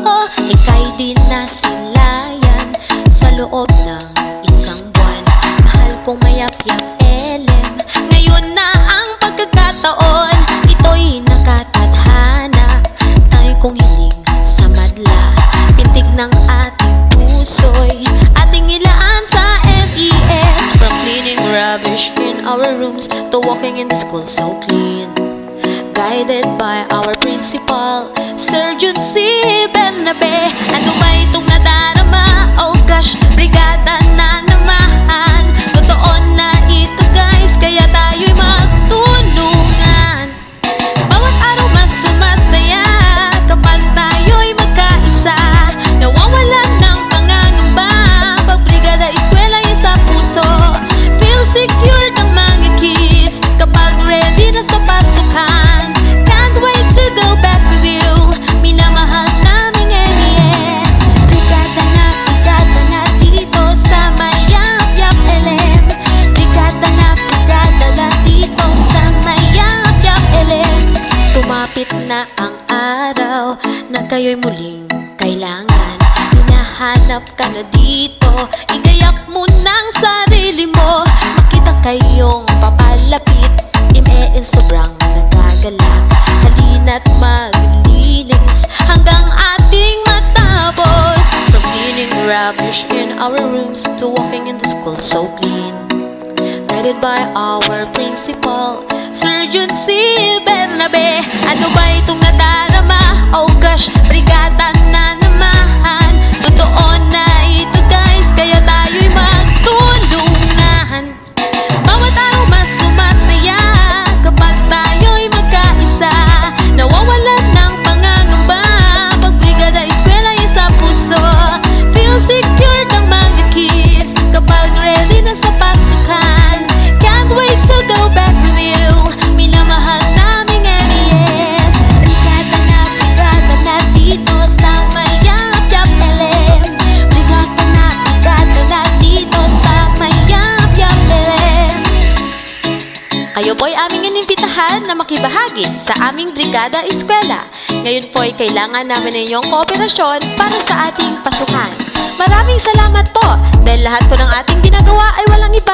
oh, ika'y din nasilayan Sa loob ng isang buwan. Mahal kong mayapyap elem Ngayon na ang pagkakataon Ito'y nakatadhana Tayo kong hiling sa madla Pintig ng ating puso'y. Ating ilaan sa MES From cleaning rubbish in our rooms To walking in the school so clean. Guided by our principal Sir Jun araw na kayo'y muling kailangan Hinahanap ka na dito, igayak mo ng sarili mo Makita kayong papalapit, email sobrang nagagalak Halina't maglinis hanggang ating matapos From cleaning rubbish in our rooms to walking in the school so clean Guided by our principal, Sir Jun. Bernabe Ano ba nadarama? Oh inimbitahan na makibahagi sa aming Brigada Eskwela. Ngayon po'y kailangan namin ng inyong kooperasyon para sa ating pasukan. Maraming salamat po dahil lahat po ng ating ginagawa ay walang iba